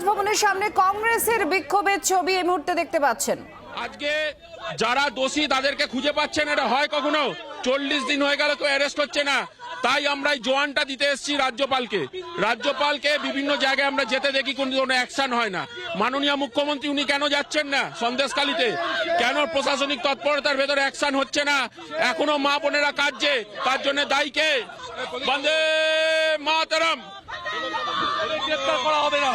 রাজভবনের সামনে কংগ্রেসের বিক্ষোভের ছবি এই মুহূর্তে দেখতে পাচ্ছেন। আজকে যারা দোষী তাদেরকে খুঁজে পাচ্ছেন এটা হয় কখনো? চল্লিশ দিন হয়ে গেল তো অ্যারেস্ট হচ্ছে না। তাই আমরা এই জোয়ানটা দিতে এসেছি রাজ্যপালকে। রাজ্যপালকে বিভিন্ন জায়গায় আমরা যেতে দেখি কোনো কোনো অ্যাকশন হয় না। মাননীয় মুখ্যমন্ত্রী উনি কেন যাচ্ছেন না সন্দেশকালীতে কেন প্রশাসনিক তৎপরতার ভেতরে অ্যাকশন হচ্ছে না? এখনও মা বোনেরা কাঁদছে। তার জন্য দায়ী কে? বন্দে মাতরম। গ্রেপ্তার করা হবে না।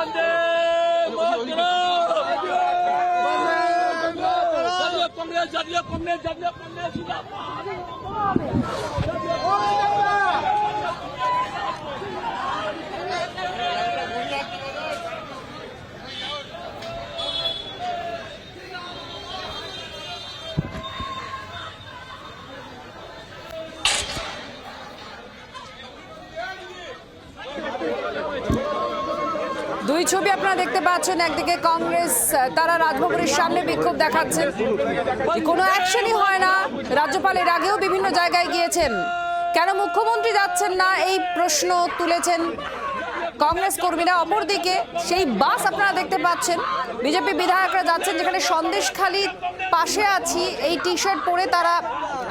বন্দে বন্দে জাতীয় কংগ্রেস জাতীয় কংগ্রেস জাতীয় কংগ্রেস দুই ছবি আপনারা দেখতে পাচ্ছেন, একদিকে কংগ্রেস তারা রাজভবনের সামনে বিক্ষোভ দেখাচ্ছেন। কোনো অ্যাকশনই হয় না, রাজ্যপাল এর আগেও বিভিন্ন জায়গায় গিয়েছেন। কেন মুখ্যমন্ত্রী যাচ্ছেন না, এই প্রশ্ন তুলেছেন কংগ্রেস কর্মীরা। অপরদিকে সেই বাস আপনারা দেখতে পাচ্ছেন, বিজেপি বিধায়করা যাচ্ছেন, যেখানে সন্দেশখালি পাশে আছি। এই টি শার্ট পরে তারা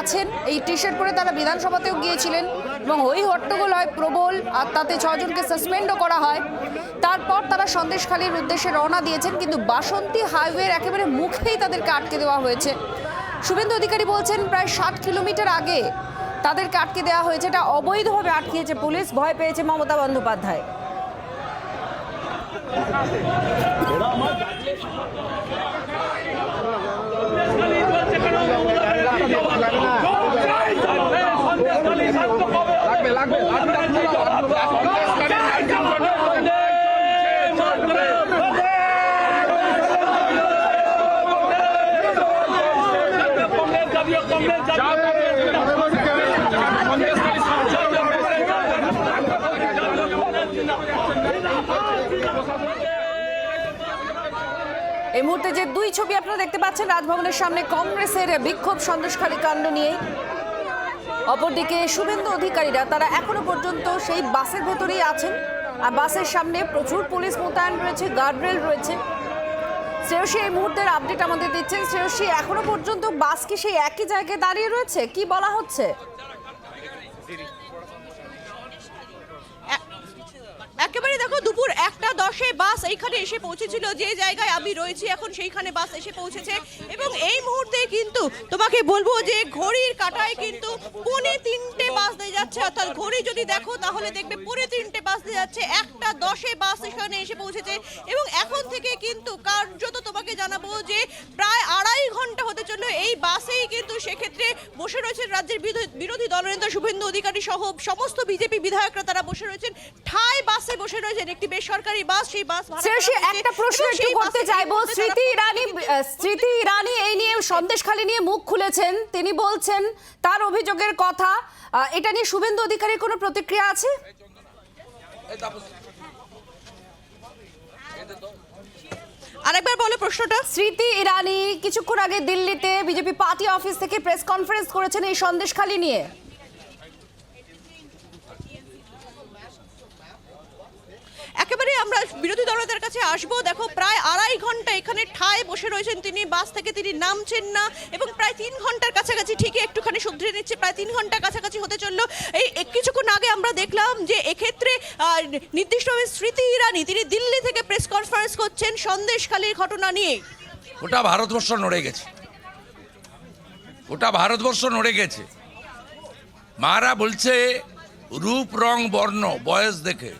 আছেন, এই টি শার্ট পরে তারা বিধানসভাতেও গিয়েছিলেন। এবং হই হট্টগোল হয় প্রবল, আর তাতে ছজনকে সাসপেন্ডও করা হয়। তারপর তারা সন্দেশখালির উদ্দেশ্যে রওনা দিয়েছেন, কিন্তু বাসন্তী হাইওয়ের একেবারে মুখেই তাদেরকে আটকে দেওয়া হয়েছে। শুভেন্দু অধিকারী বলছেন, প্রায় ষাট কিলোমিটার আগে তাদেরকে আটকে দেওয়া হয়েছে, এটা অবৈধভাবে আটকিয়েছে পুলিশ। ভয় পেয়েছে মমতা বন্দ্যোপাধ্যায়। এই মুহূর্তে যে দুই ছবি আপনারা দেখতে পাচ্ছেন, রাজভবনের সামনে কংগ্রেসের বিক্ষোভ, সন্দেশখালী কাণ্ড নিয়ে অপরদিকে শুভেন্দু অধিকারীরা তারা এখনও পর্যন্ত সেই বাসের ভেতরেই আছেন। আর বাসের সামনে প্রচুর পুলিশ মোতায়েন রয়েছে গার্ডরেল রয়েছে। শ্রেয়সী এই মুহূর্তের আপডেট আমাদের দিচ্ছেন। শ্রেয়সী, এখনও পর্যন্ত বাস কি সেই একই জায়গায় দাঁড়িয়ে রয়েছে? কি বলা হচ্ছে? একেবারে দেখো দুপুর একটা দশে বাস এইখানে এসে পৌঁছেছিল, যে জায়গায় আমি রয়েছি এখন সেইখানে বাস এসে পৌঁছেছে। এবং এই মুহূর্তে কিন্তু তোমাকে বলব যে ঘড়ির কাটায় কিন্তু পৌনে তিনটে বাস দিয়ে যাচ্ছে। অর্থাৎ ঘড়ি যদি দেখো তাহলে দেখবে পৌনে তিনটে বাস দিয়ে যাচ্ছে। একটা দশে বাস এখানে এসে পৌঁছেছে। এবং এখন থেকে কিন্তু কার্যত তোমাকে জানাব যে প্রায় আড়াই ঘণ্টা হতে চলল এই বাসেই কিন্তু সেক্ষেত্রে বসে রয়েছেন রাজ্যের বিরোধী- দলনেতা শুভেন্দু অধিকারী সহ সমস্ত বিজেপি বিধায়করা। তারা বসে রয়েছেন ঠাই বাসে বসে রয়েছেন একটি বেসরকারি বাস। সেই বাস। একটা প্রশ্ন একটু সেই করতে চাইব। স্মৃতি ইরানি স্মৃতি ইরানি এই নিয়ে সন্দেশখালী নিয়ে মুখ খুলেছেন। তিনি বলছেন তার অভিযোগের কথা এটা নিয়ে শুভেন্দু অধিকারীর কোনো প্রতিক্রিয়া আছে? আরেকবার বলো প্রশ্নটা। স্মৃতি ইরানি কিছুক্ষণ আগে দিল্লিতে বিজেপি পার্টি অফিস থেকে প্রেস কনফারেন্স করেছেন এই সন্দেশখালি নিয়ে একেবারে আমরা বিরোধী দলনেতার কাছে আসব। দেখো, প্রায় আড়াই ঘণ্টা এখানে ঠায় বসে রয়েছেন তিনি, বাস থেকে তিনি নামছেন না এবং প্রায় তিন ঘণ্টার কাছাকাছি, ঠিকই একটুখানি শুধরে নিচ্ছে, প্রায় তিন ঘণ্টার কাছাকাছি হতে চলল। এই কিছুক্ষণ আগে আমরা দেখলাম যে এক্ষেত্রে নির্দিষ্টভাবে স্মৃতি ইরানি, তিনি দিল্লি থেকে প্রেস কনফারেন্স করছেন সন্দেশখালীর ঘটনা নিয়ে। ওটা ভারতবর্ষ নড়ে গেছে। ওটা ভারতবর্ষ নড়ে গেছে। মারা বলছে রূপ, রং, বর্ণ, বয়স দেখে।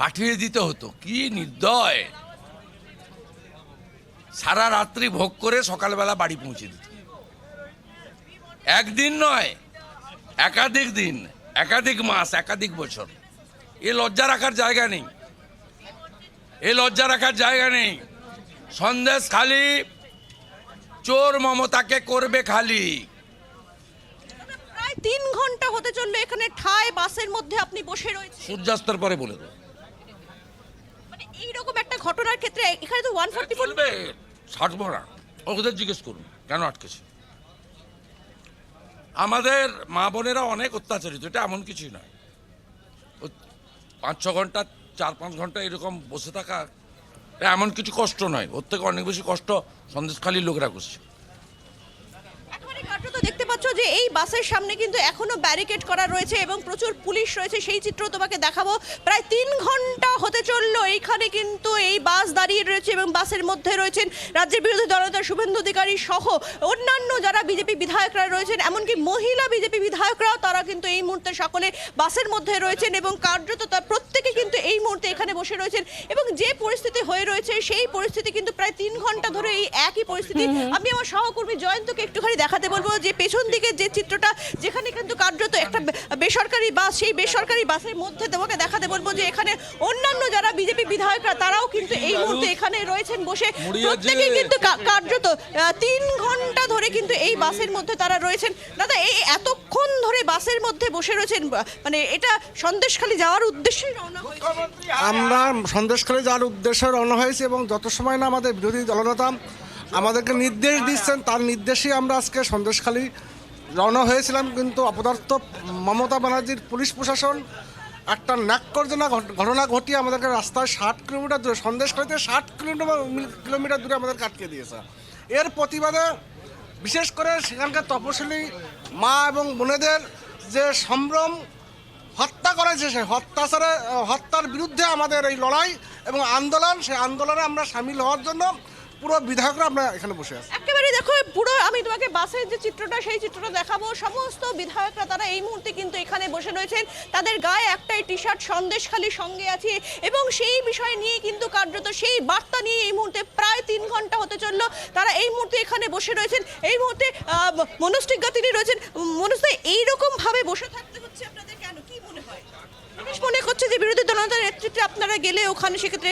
পাঠিয়ে দিতে হতো। কি নির্দয়। সারা রাত্রি ভোগ করে সকালবেলা বাড়ি পৌঁছে দিত। একদিন নয় একাধিক দিন একাধিক মাস একাধিক বছর। এ লজ্জা রাখার জায়গা নেই। এ লজ্জা রাখার জায়গা নেই। সন্দেশ খালি চোর মমতাকে করবে খালি। তিন ঘণ্টা হতে চলল এখানে ঠায় বাসের মধ্যে আপনি বসে রয়েছেন। সূর্যাস্তের পরে বলে দেবো। ঘটনার ক্ষেত্রে এখানে তো ওয়ান ফোর্টি চলবে। ছাড়বো না। ওদের জিজ্ঞেস করুন কেন আটকেছে? আমাদের মা বোনেরা অনেক অত্যাচারিত এটা এমন কিছুই নয়। পাঁচ ছ ঘণ্টা চার পাঁচ ঘণ্টা এরকম বসে থাকা এমন কিছু কষ্ট নয়। ওর থেকে অনেক বেশি কষ্ট সন্দেশখালীর লোকরা করছে। পাচ্ছ যে এই বাসের সামনে কিন্তু এখনও ব্যারিকেড করা রয়েছে এবং প্রচুর পুলিশ রয়েছে সেই চিত্র তোমাকে দেখাবো। প্রায় তিন ঘণ্টা হতে চলল এইখানে কিন্তু এই বাস দাঁড়িয়ে রয়েছে এবং বাসের মধ্যে রয়েছেন রাজ্যের বিরোধী দলনেতা শুভেন্দু অধিকারী সহ অন্যান্য যারা বিজেপি বিধায়করা রয়েছেন এমনকি মহিলা বিজেপি বিধায়করাও তারা কিন্তু এই মুহূর্তে সকলে বাসের মধ্যে রয়েছেন এবং কার্যত তার প্রত্যেকে কিন্তু এই মুহূর্তে এখানে বসে রয়েছেন এবং যে পরিস্থিতি হয়ে রয়েছে সেই পরিস্থিতি কিন্তু প্রায় তিন ঘণ্টা ধরে এই একই পরিস্থিতি। আমি আমার সহকর্মী জয়ন্তকে একটুখানি দেখাতে বলব যে পেছন দিকে যে চিত্রটা যেখানে কিন্তু কার্যত একটা বেসরকারি বাস সেই বেসরকারি বাসের মধ্যে তোমাকে দেখাতে বলব যে এখানে অন্যান্য যারা বিজেপি বিধায়করা তারাও কিন্তু এই মুহূর্তে এখানে রয়েছেন বসে। প্রত্যেকে কিন্তু কার্যত তিন ঘণ্টা ধরে কিন্তু এই বাসের মধ্যে তারা রয়েছেন। দাদা এই এতক্ষণ ধরে বাসের মধ্যে বসে রয়েছেন মানে এটা সন্দেশখালি যাওয়ার উদ্দেশ্যে রওনা আমরা সন্দেশখালী যাওয়ার উদ্দেশ্যে রওনা হয়েছি এবং যত সময় না আমাদের বিরোধী দলনেতা আমাদেরকে নির্দেশ দিচ্ছেন তার নির্দেশেই আমরা আজকে সন্দেশখালী রওনা হয়েছিলাম কিন্তু অপদার্থ মমতা ব্যানার্জির পুলিশ প্রশাসন একটা ন্যাক্করজনক ঘট- ঘটনা ঘটিয়ে আমাদেরকে রাস্তায় ষাট কিলোমিটার দূরে, সন্দেশ সন্দেশখালীতে ষাট কিলোমিটার কিলোমিটার দূরে আমাদেরকে আটকে দিয়েছে। এর প্রতিবাদে বিশেষ করে সেখানকার তপশিলি মা এবং বোনেদের যে সম্ভ্রম হত্যা করেছে, সেই হত্যাচারে, হত্যার বিরুদ্ধে আমাদের এই লড়াই এবং আন্দোলন, সেই আন্দোলনে আমরা সামিল হওয়ার জন্য পুরো বিধায়করা আমরা এখানে বসে আছি। একেবারে দেখো পুরো আমি তোমাকে বাসের যে চিত্রটা সেই চিত্রটা দেখাবো। সমস্ত বিধায়করা তারা এই মুহূর্তে কিন্তু এখানে বসে রয়েছেন। তাদের গায়ে একটাই টি শার্ট সন্দেশখালি সঙ্গে আছে। এবং সেই বিষয় নিয়ে কিন্তু কার্যত সেই বার্তা নিয়ে এই মুহূর্তে প্রায় তিন ঘণ্টা হতে চলল। তারা এই মুহূর্তে এখানে বসে রয়েছেন। এই মুহূর্তে আহ, মনস্টিজ্ঞা তিনি রয়েছেন। মনোজ এইরকমভাবে বসে থাকতে হচ্ছে আপনাদের কেন? কি মনে হয়? পুলিশ মনে করছে যে বিরোধী দলনেতার নেতৃত্বে আপনারা গেলে ওখানে সেক্ষেত্রে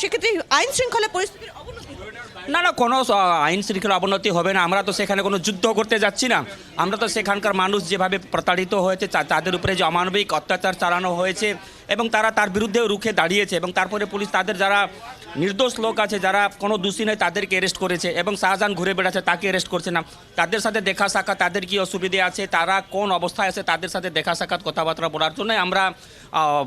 সেক্ষেত্রে আইন শৃঙ্খলা পরিস্থিতির অবনতি। না না, কোনো আইন শৃঙ্খলা অবনতি হবে না। আমরা তো সেখানে কোনো যুদ্ধ করতে যাচ্ছি না। আমরা তো সেখানকার মানুষ যেভাবে প্রতারিত হয়েছে তাদের উপরে যে অমানবিক অত্যাচার চালানো হয়েছে এবং তারা তার বিরুদ্ধে রুখে দাঁড়িয়েছে এবং তারপরে পুলিশ তাদের যারা নির্দোষ লোক আছে যারা কোনো দোষী নেই, তাদেরকে অ্যারেস্ট করেছে এবং শাহজাহান ঘুরে বেড়াচ্ছে, তাকে অ্যারেস্ট করছে না। তাদের সাথে দেখা সাক্ষাৎ, তাদের কি অসুবিধে আছে, তারা কোন অবস্থায় আছে, তাদের সাথে দেখা সাক্ষাৎ কথাবার্তা বলার জন্য আমরা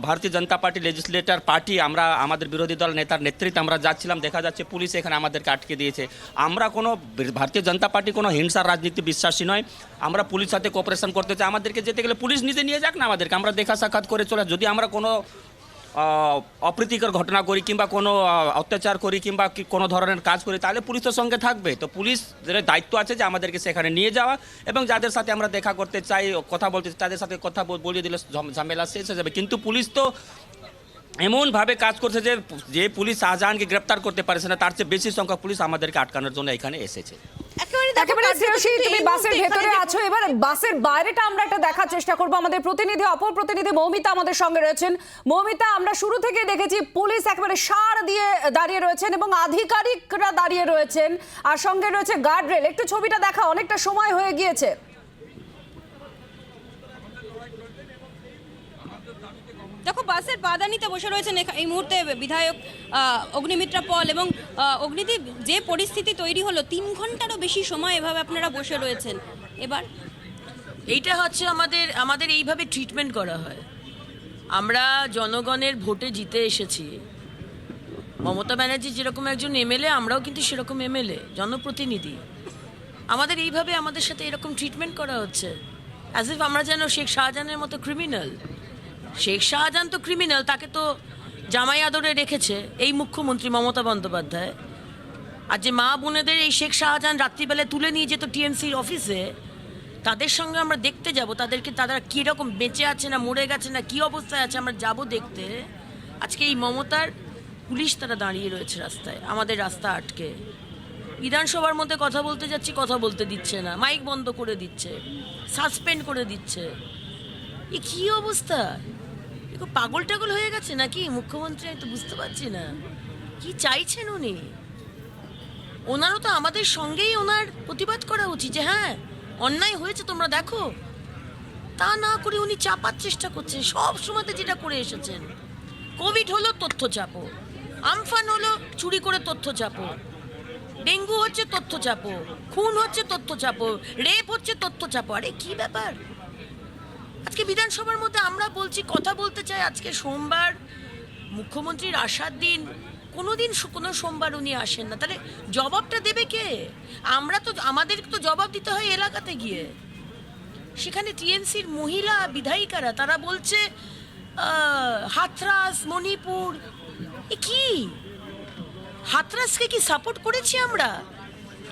ভারতীয় জনতা পার্টি লেজিসলেটার পার্টি আমরা আমাদের বিরোধী দল নেতার নেতৃত্বে আমরা যাচ্ছিলাম, দেখা যাচ্ছে পুলিশ এখানে আমাদেরকে আটকে দিয়েছে। আমরা কোনো ভারতীয় জনতা পার্টি কোনো হিংসার রাজনীতি বিশ্বাসী নয়, আমরা পুলিশ সাথে কোঅপারেশন করতে চাই। আমাদেরকে যেতে গেলে পুলিশ নিজে নিয়ে যাক না আমাদেরকে, আমরা দেখা সাক্ষাৎ করে চলে যদি আমরা কোনো অপ্রীতিকর ঘটনা করি কিংবা কোনো অত্যাচার করি কিংবা কোনো ধরনের কাজ করি তাহলে পুলিশ তো সঙ্গে থাকবে। তো পুলিশের দায়িত্ব আছে যে আমাদেরকে সেখানে নিয়ে যাওয়া এবং যাদের সাথে আমরা দেখা করতে চাই কথা বলতে চাই, তাদের সাথে কথা বলিয়ে দিলে ঝাম- ঝামেলা শেষ হয়ে যাবে। কিন্তু পুলিশ তো এমনভাবে কাজ করছে যে যে পুলিশ শাহজাহানকে গ্রেপ্তার করতে পারছে না তার চেয়ে বেশি সংখ্যক পুলিশ আমাদেরকে আটকানোর জন্য এখানে এসেছে। একেবারে শ্রেয়সী তুমি বাসের ভেতরে আছো এবার বাসের বাইরেটা আমরা একটা দেখার চেষ্টা করব। আমাদের প্রতিনিধি অপর প্রতিনিধি মৌমিতা আমাদের সঙ্গে রয়েছেন। মৌমিতা আমরা শুরু থেকে দেখেছি পুলিশ একেবারে সার দিয়ে দাঁড়িয়ে রয়েছেন এবং আধিকারিকরা দাঁড়িয়ে রয়েছেন। আর সঙ্গে রয়েছে গার্ড রেল। একটু ছবিটা দেখা অনেকটা সময় হয়ে গিয়েছে। দেখো, বাসের বাদানিতে বসে রয়েছেন এই মুহূর্তে বিধায়ক অগ্নিমিত্রা পল এবং অগ্নিদীপ, যে পরিস্থিতি তৈরি হলো, তিন ঘন্টারও বেশি সময় এভাবে আপনারা বসে রয়েছেন। এবার? এইটা হচ্ছে আমাদের আমাদের এইভাবে ট্রিটমেন্ট করা হয়। আমরা জনগণের ভোটে জিতে এসেছি। মমতা ব্যানার্জি যেরকম একজন এমএলএ, আমরাও কিন্তু সেরকম এমএলএ, জনপ্রতিনিধি। আমাদের এইভাবে আমাদের সাথে এরকম ট্রিটমেন্ট করা হচ্ছে। অ্যাজ ইফ আমরা যেন শেখ শাহজাহানের মতো ক্রিমিনাল শেখ শাহজাহান তো ক্রিমিনাল তাকে তো জামাই আদরে রেখেছে, এই মুখ্যমন্ত্রী মমতা বন্দ্যোপাধ্যায়। আর যে মা বোনেদের এই শেখ শাহজাহান রাত্রিবেলায় তুলে নিয়ে যেত টিএমসির অফিসে, তাদের সঙ্গে আমরা দেখতে যাব, তাদেরকে তারা কীরকম বেঁচে আছে না মরে গেছে না, কী অবস্থায় আছে আমরা যাব দেখতে। আজকে এই মমতার পুলিশ তারা দাঁড়িয়ে রয়েছে রাস্তায়, আমাদের রাস্তা আটকে। বিধানসভার মধ্যে কথা বলতে যাচ্ছি, কথা বলতে দিচ্ছে না, মাইক বন্ধ করে দিচ্ছে, সাসপেন্ড করে দিচ্ছে। এ কী অবস্থা? কি পাগল টাগল হয়ে গেছে নাকি? মুখ্যমন্ত্রী আমি তো বুঝতে পারছি না। কি চাইছেন উনি? ওনারও তো আমাদের সঙ্গেই ওনার প্রতিবাদ করা উচিত যে হ্যাঁ অন্যায় হয়েছে তোমরা দেখো। তা না করে উনি চাপার চেষ্টা করছেন, সব সময়তে যেটা করে এসেছেন। কোভিড হলো তথ্য চাপো, আমফান হলো চুরি করে তথ্য চাপো, ডেঙ্গু হচ্ছে তথ্য চাপো, খুন হচ্ছে তথ্য চাপো, রেপ হচ্ছে তথ্য চাপো। আরে কি ব্যাপার? আজকে বিধানসভার মধ্যে আমরা বলছি, কথা বলতে চাই আজকে সোমবার। মুখ্যমন্ত্রীর আসার দিন, কোনোদিন সু- কোনো সোমবার উনি আসেন না। তাহলে জবাবটা দেবে কে? আমরা তো আমাদের তো জবাব দিতে হয় এলাকাতে গিয়ে। সেখানে টিএমসির মহিলা বিধায়িকারা, তারা বলছে হাথরাস মণিপুর। এ কি? হাথরাসকে কি সাপোর্ট করেছি আমরা?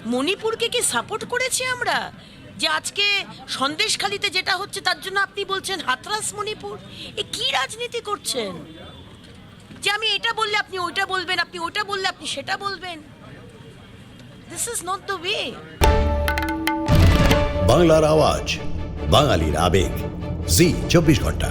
মণিপুরকে কি সাপোর্ট করেছি আমরা? যে আজকে সন্দেশখালিতে যেটা হচ্ছে, তার জন্য আপনি বলছেন হাতরাস মণিপুর এ কি রাজনীতি করছেন? যে আমি এটা বললে আপনি ওইটা বলবেন, আপনি ওইটা বললে আপনি সেটা বলবেন। This is not the way বাংলার আওয়াজ, বাঙালির আবেগ। জি, চব্বিশ ঘণ্টা।